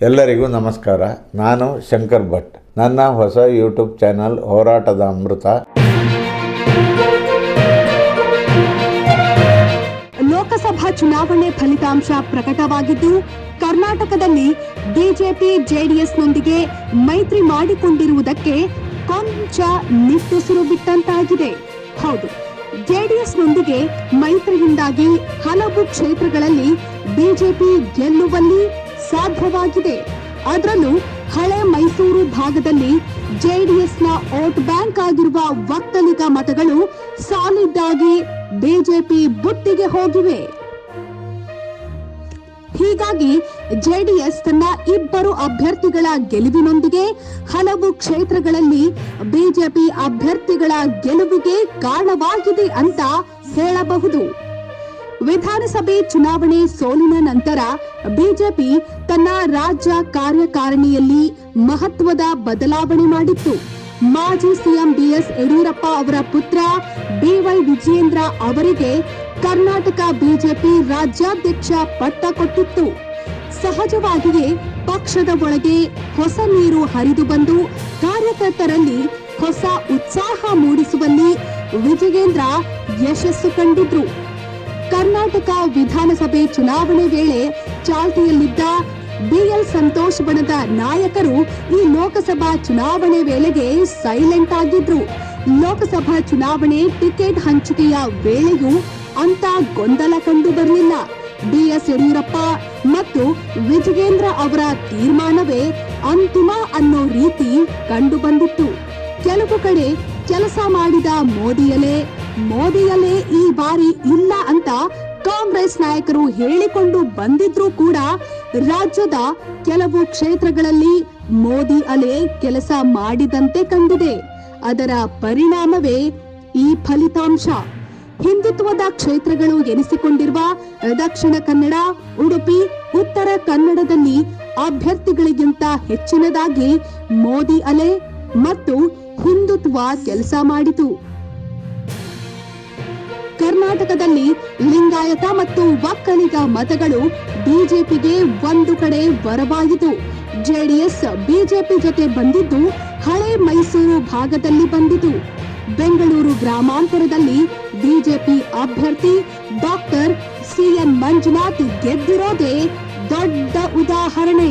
ಎಲ್ಲರಿಗೂ ನಮಸ್ಕಾರ. ನಾನು ಶಂಕರ್ ಭಟ್. ನನ್ನ ಹೊಸ ಯೂಟ್ಯೂಬ್ ಚಾನಲ್ ಹೋರಾಟದ ಅಮೃತ. ಲೋಕಸಭಾ ಚುನಾವಣೆ ಫಲಿತಾಂಶ ಪ್ರಕಟವಾಗಿದ್ದು, ಕರ್ನಾಟಕದಲ್ಲಿ ಬಿಜೆಪಿ, ಜೆಡಿಎಸ್ನೊಂದಿಗೆ ಮೈತ್ರಿ ಮಾಡಿಕೊಂಡಿರುವುದಕ್ಕೆ ಕೊಂಚ ನಿಟ್ಟುಸಿರು ಬಿಟ್ಟಂತಾಗಿದೆ. ಹೌದು, ಜೆಡಿಎಸ್ನೊಂದಿಗೆ ಮೈತ್ರಿಯಿಂದಾಗಿ ಹಲವು ಕ್ಷೇತ್ರಗಳಲ್ಲಿ ಬಿಜೆಪಿ ಗೆಲ್ಲುವಲ್ಲಿ ಸಾಧ್ಯವಾಗಿದೆ. ಅದರಲ್ಲೂ ಹಳೆ ಮೈಸೂರು ಭಾಗದಲ್ಲಿ ಜೆಡಿಎಸ್ನ ವೋಟ್ ಬ್ಯಾಂಕ್ ಆಗಿರುವ ಒಕ್ಕಲಿಗ ಮತಗಳು ಸಾಲಿಡ್ ಆಗಿ ಬಿಜೆಪಿ ಬುಟ್ಟಿಗೆ ಹೋಗಿವೆ. ಹೀಗಾಗಿ ಜೆಡಿಎಸ್ ತನ್ನ ಇಬ್ಬರು ಅಭ್ಯರ್ಥಿಗಳ ಗೆಲುವಿನೊಂದಿಗೆ ಹಲವು ಕ್ಷೇತ್ರಗಳಲ್ಲಿ ಬಿಜೆಪಿ ಅಭ್ಯರ್ಥಿಗಳ ಗೆಲುವಿಗೆ ಕಾರಣವಾಗಿದೆ ಅಂತ ಹೇಳಬಹುದು. ವಿಧಾನಸಭೆ ಚುನಾವಣೆ ಸೋಲಿನ ನಂತರ ಬಿಜೆಪಿ ತನ್ನ ರಾಜ್ಯ ಕಾರ್ಯಕಾರಿಣಿಯಲ್ಲಿ ಮಹತ್ವದ ಬದಲಾವಣೆ ಮಾಡಿತ್ತು. ಮಾಜಿ ಸಿಎಂ ಬಿಎಸ್ ಯಡಿಯೂರಪ್ಪ ಅವರ ಪುತ್ರ ಬಿವೈ ವಿಜಯೇಂದ್ರ ಅವರಿಗೆ ಕರ್ನಾಟಕ ಬಿಜೆಪಿ ರಾಜ್ಯಾಧ್ಯಕ್ಷ ಪಟ್ಟ ಕೊಟ್ಟಿತ್ತು. ಸಹಜವಾಗಿಯೇ ಪಕ್ಷದ ಒಳಗೆ ಹೊಸ ನೀರು ಹರಿದು ಬಂದು ಕಾರ್ಯಕರ್ತರಲ್ಲಿ ಹೊಸ ಉತ್ಸಾಹ ಮೂಡಿಸುವಲ್ಲಿ ವಿಜಯೇಂದ್ರ ಯಶಸ್ಸು ಕಂಡಿದ್ರು. ಕರ್ನಾಟಕ ವಿಧಾನಸಭೆ ಚುನಾವಣೆ ವೇಳೆ ಚಾಲ್ತಿಯಲ್ಲಿದ್ದ ಬಿಎಲ್ ಸಂತೋಷ್ ಬಣದ ನಾಯಕರು ಈ ಲೋಕಸಭಾ ಚುನಾವಣೆ ವೇಳೆಗೆ ಸೈಲೆಂಟ್ ಆಗಿದ್ರು. ಲೋಕಸಭಾ ಚುನಾವಣೆ ಟಿಕೆಟ್ ಹಂಚಿಕೆಯ ವೇಳೆಯೂ ಅಂತ ಗೊಂದಲ ಕಂಡು ಬರಲಿಲ್ಲ. ಬಿಎಸ್ ಯಡಿಯೂರಪ್ಪ ಮತ್ತು ವಿಜಯೇಂದ್ರ ಅವರ ತೀರ್ಮಾನವೇ ಅಂತಿಮ ಅನ್ನೋ ರೀತಿ ಕಂಡು ಬಂದಿತ್ತು. ಕೆಲವು ಕಡೆ ಕೆಲಸ ಮಾಡಿದ ಮೋದಿಯಲೇ ಮೋದಿಯಲೇ ಈ ಬಾರಿ ಇಲ್ಲ ಅಂತ ಕಾಂಗ್ರೆಸ್ ನಾಯಕರು ಹೇಳಿಕೊಂಡು ಬಂದಿದ್ರೂ ಕೂಡ ರಾಜ್ಯದ ಕೆಲವು ಕ್ಷೇತ್ರಗಳಲ್ಲಿ ಮೋದಿ ಅಲೆ ಕೆಲಸ ಮಾಡಿದಂತೆ ಕಂಡಿದೆ. ಅದರ ಪರಿಣಾಮವೇ ಈ ಫಲಿತಾಂಶ. ಹಿಂದುತ್ವದ ಕ್ಷೇತ್ರಗಳು ಎನಿಸಿಕೊಂಡಿರುವ ದಕ್ಷಿಣ ಕನ್ನಡ, ಉಡುಪಿ, ಉತ್ತರ ಕನ್ನಡದಲ್ಲಿ ಅಭ್ಯರ್ಥಿಗಳಿಗಿಂತ ಹೆಚ್ಚಿನದಾಗಿ ಮೋದಿ ಅಲೆ ಮತ್ತು ಹಿಂದುತ್ವ ಕೆಲಸ ಮಾಡಿತು. ಕರ್ನಾಟಕದಲ್ಲಿ ಲಿಂಗಾಯತ ಮತ್ತು ಒಕ್ಕಲಿಗ ಮತಗಳು ಬಿಜೆಪಿಗೆ ಒಂದು ಕಡೆ ಬರವಾಯಿತು ಜೆಡಿಎಸ್ ಬಿಜೆಪಿ ಜೊತೆ ಬಂದಿದ್ದು ಹಳೆ ಮೈಸೂರು ಭಾಗದಲ್ಲಿ ಬಂದಿತು. ಬೆಂಗಳೂರು ಗ್ರಾಮಾಂತರದಲ್ಲಿ ಬಿಜೆಪಿ ಅಭ್ಯರ್ಥಿ ಡಾಕ್ಟರ್ ಸಿಎನ್ ಮಂಜುನಾಥ್ ಗೆದ್ದಿರೋದೇ ದೊಡ್ಡ ಉದಾಹರಣೆ.